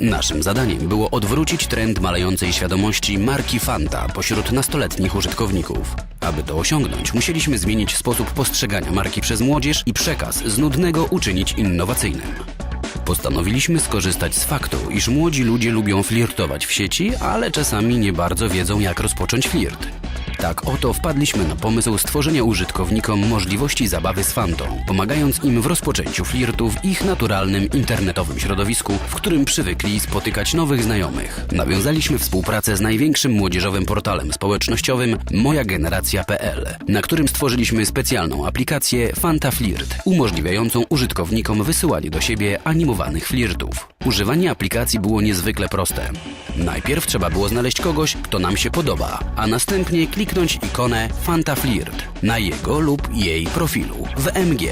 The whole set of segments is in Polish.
Naszym zadaniem było odwrócić trend malejącej świadomości marki Fanta pośród nastoletnich użytkowników. Aby to osiągnąć, musieliśmy zmienić sposób postrzegania marki przez młodzież i przekaz z nudnego uczynić innowacyjnym. Postanowiliśmy skorzystać z faktu, iż młodzi ludzie lubią flirtować w sieci, ale czasami nie bardzo wiedzą, jak rozpocząć flirt. Tak oto wpadliśmy na pomysł stworzenia użytkownikom możliwości zabawy z fantą, pomagając im w rozpoczęciu flirtu w ich naturalnym internetowym środowisku, w którym przywykli spotykać nowych znajomych. Nawiązaliśmy współpracę z największym młodzieżowym portalem społecznościowym mojageneracja.pl, na którym stworzyliśmy specjalną aplikację Fanta Flirt, umożliwiającą użytkownikom wysyłanie do siebie animowanych flirtów. Używanie aplikacji było niezwykle proste. Najpierw trzeba było znaleźć kogoś, kto nam się podoba, a następnie kliknąć ikonę Fanta Flirt na jego lub jej profilu w MG.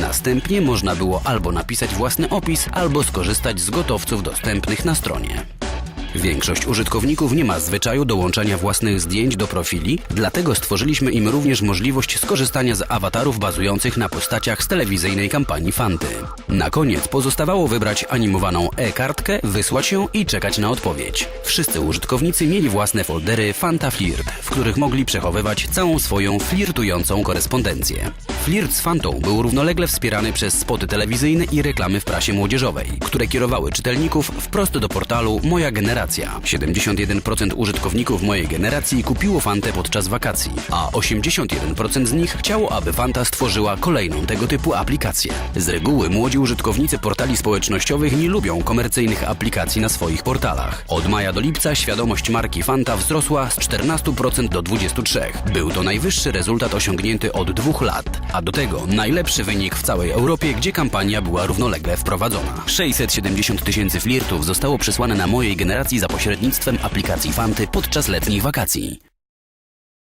Następnie można było albo napisać własny opis, albo skorzystać z gotowców dostępnych na stronie. Większość użytkowników nie ma zwyczaju dołączania własnych zdjęć do profili, dlatego stworzyliśmy im również możliwość skorzystania z awatarów bazujących na postaciach z telewizyjnej kampanii Fanty. Na koniec pozostawało wybrać animowaną e-kartkę, wysłać ją i czekać na odpowiedź. Wszyscy użytkownicy mieli własne foldery Fanta Flirt, w których mogli przechowywać całą swoją flirtującą korespondencję. Flirt z Fantą był równolegle wspierany przez spoty telewizyjne i reklamy w prasie młodzieżowej, które kierowały czytelników wprost do portalu Moja Generacja. 71% użytkowników mojej generacji kupiło Fantę podczas wakacji, a 81% z nich chciało, aby Fanta stworzyła kolejną tego typu aplikację. Z reguły młodzi użytkownicy portali społecznościowych nie lubią komercyjnych aplikacji na swoich portalach. Od maja do lipca świadomość marki Fanta wzrosła z 14% do 23%. Był to najwyższy rezultat osiągnięty od dwóch lat, a do tego najlepszy wynik w całej Europie, gdzie kampania była równolegle wprowadzona. 670 tysięcy flirtów zostało przesłane na mojej generacji za pośrednictwem aplikacji Fanty podczas letnich wakacji.